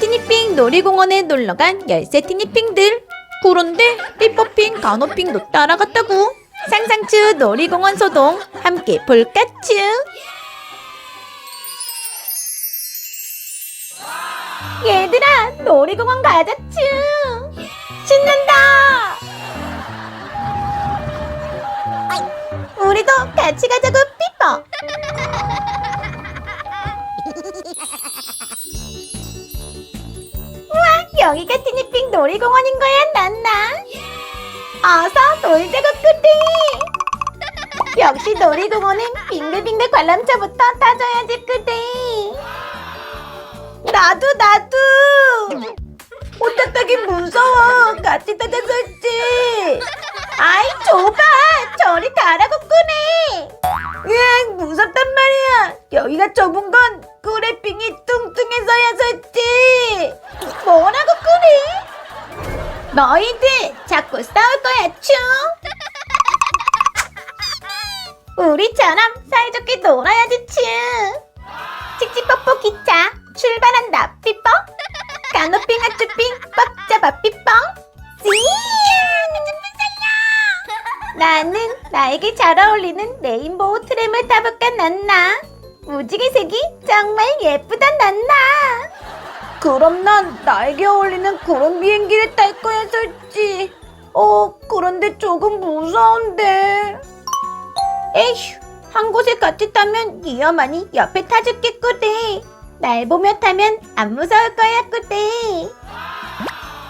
티니핑 놀이공원에 놀러간 열쇠 티니핑들. 그런데 삐뽀핑 간호핑도 따라갔다고. 상상추 놀이공원 소동 함께 볼까추. 얘들아 놀이공원 가자추. 신난다. 우리도 같이 가자고 어서 놀자고 꾸디. 역시 놀이공원은 빙글빙글 관람차부터 타줘야지 꾸디. 나도 나도. 혼자 타기 무서워. 같이 타자 솔지. 아이 좁아. 저리 가라고 꾸네. 으앙 무섭단 말이야. 여기가 좁은 건 꾸레빙이 뚱뚱해서야 솔지. 뭐라고? 너희들 자꾸 싸울 거야 충. 우리처럼 사이좋게 놀아야지 충. 칙칙뽀뽀 기차 출발한다 삐뽀. 간호핑 하츄핑 꽉 잡아 삐뽕. 씨. 나는 나에게 잘 어울리는 레인보우 트램을 타볼까 난나 무지개 색이 정말 예쁘다 난나 그럼 난 나에게 어울리는 그런 비행기를 탈 거야 솔지 어 그런데 조금 무서운데. 에휴 한 곳에 같이 타면 위험하니 옆에 타줄게 꾸대. 날 보며 타면 안 무서울 거야 꾸대.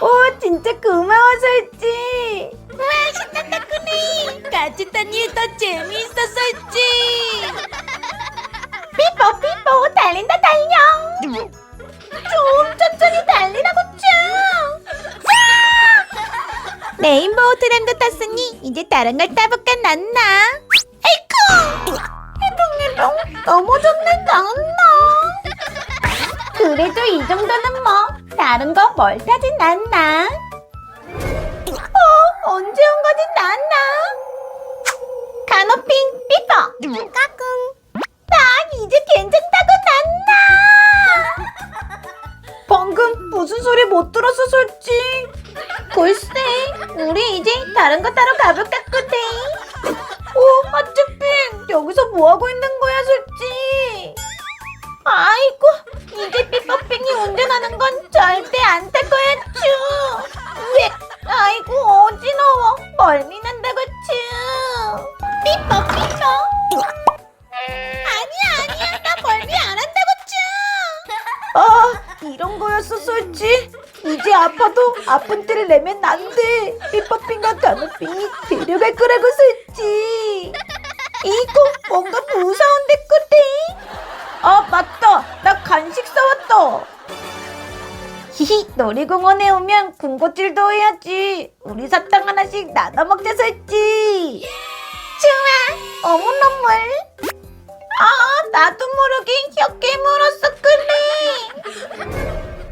오 진짜 고마워 솔지 우와 신난다 꾸니 같이 타니 더 재미있어 솔지 삐뽀 삐뽀 달린다 달려 레인보우 트램도 탔으니 이제 다른 걸 타볼까 난나? 에이쿠! 해롱해롱 넘어졌네 난나. 그래도 이 정도는 뭐 다른 거뭘 타지 난나? 어 언제 온 거지 난나? 간호핑 삐뽀 까꿍. 나 이제 괜찮다고 난나. 방금 무슨 소리 못 들었어 솔지 글쎄 우리 이제 다른 거 따러 가볼까 꾸데 오 하트핑! 여기서 뭐 하고 있는 거야 솔지 아 이런 거였어 솔지 이제 아파도 아픈 티를 내면 안 돼. 삐뽀핑과 간호핑이 데려갈 거라고 솔지 이거 뭔가 무서운데 꾸데? 아 맞다. 나 간식 사왔다. 히히 놀이공원에 오면 군것질도 해야지. 우리 사탕 하나씩 나눠 먹자 솔지 좋아. 어묵 눈물 아 나도 모르게 혀 깨물었어 꾸네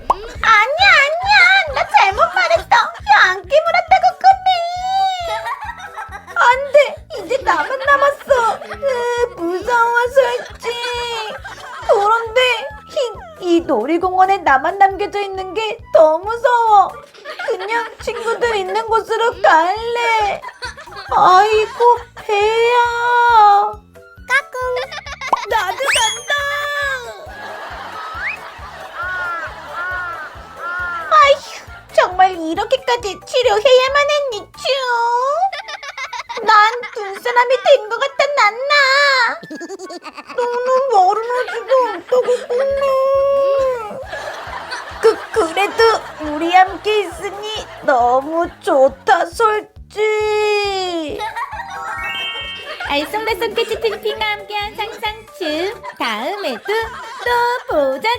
아니야 아니야. 나 잘못 말했어. 혀안 깨물었다고 꾸네 안돼. 이제 나만 남았어. 으, 무서워 솔지 그런데 히, 이 놀이공원에 나만 남겨져 있는 게 더 무서워. 그냥 친구들 있는 곳으로 갈래. 아이고 배야 나도 간다. 아휴 정말 이렇게까지 치료해야만 했니 쭈? 난두 사람이 된 것 같아 난나. 너는 마르나지도 않다고 꿈해 그, 그래도 우리 함께 있으니 너무 좋다 솔지 알쏭달쏭 캐치 트리핑과 함께한 상상춤. 다음에도 또 보자춤